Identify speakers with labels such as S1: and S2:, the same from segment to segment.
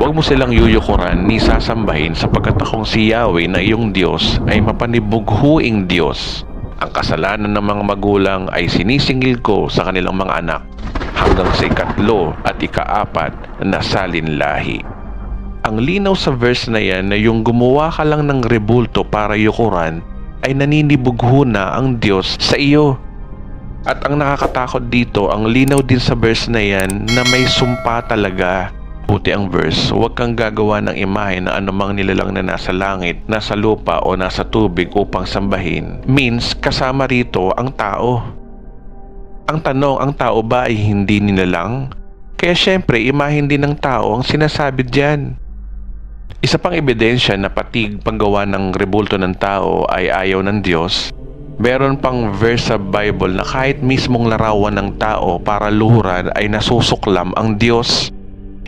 S1: Huwag mo silang yuyukuran ni sasambahin sapagkat akong si Yahweh na iyong Diyos ay mapanibughuing Diyos. Ang kasalanan ng mga magulang ay sinisingil ko sa kanilang mga anak hanggang sa ikatlo at ikaapat na salinlahi. Ang linaw sa verse na yan na yung gumawa ka lang ng rebulto para yukuran ay naninibugho na ang Diyos sa iyo. At ang nakakatakot dito, ang linaw din sa verse na yan na may sumpa talaga. Buti ang verse, huwag kang gagawa ng imahe na anumang nilalang na nasa langit, nasa lupa o nasa tubig upang sambahin. Means, kasama rito ang tao. Ang tanong, ang tao ba ay hindi nilalang? Kaya syempre, imahin din ng tao ang sinasabi diyan. Isa pang ebidensya na patig panggawa ng rebulto ng tao ay ayaw ng Diyos. Meron pang verse sa Bible na kahit mismong larawan ng tao para luhuran ay nasusuklam ang Diyos.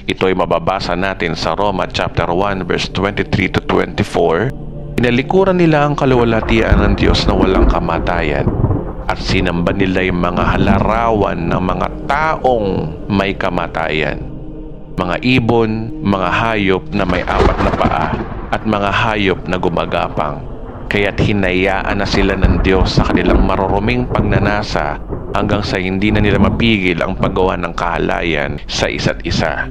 S1: Ito ay mababasa natin sa Roma chapter 1 verse 23 to 24. Inalikuran nila ang kaluwalhatian ng Diyos na walang kamatayan at sinamba nila yung mga halarawan ng mga taong may kamatayan. Mga ibon, mga hayop na may apat na paa at mga hayop na gumagapang. Kaya't hinayaan na sila ng Diyos sa kanilang maruruming pagnanasa hanggang sa hindi na nila mapigil ang paggawa ng kahalayan sa isa't isa.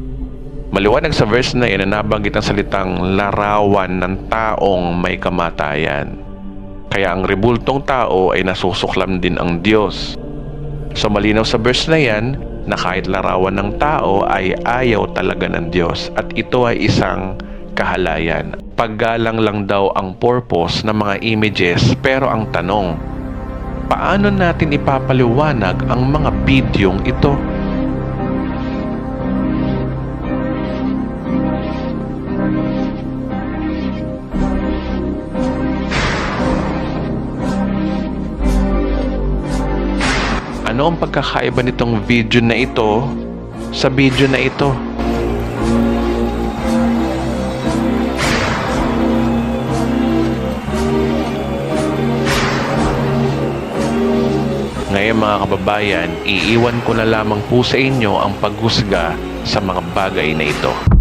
S1: Maliwanag sa verse na yan na nabanggit ang salitang larawan ng taong may kamatayan. Kaya ang rebultong tao ay nasusuklam din ang Diyos. So malinaw sa verse na yan na kahit larawan ng tao ay ayaw talaga ng Diyos at ito ay isang kahalayan. Paggalang lang daw ang purpose ng mga images pero ang tanong, paano natin ipapaliwanag ang mga bidyong ito? Ano ang pagkakaiba nitong video na ito sa video na ito? Ngayon mga kababayan, iiwan ko na lamang po sa inyo ang paghusga sa mga bagay na ito.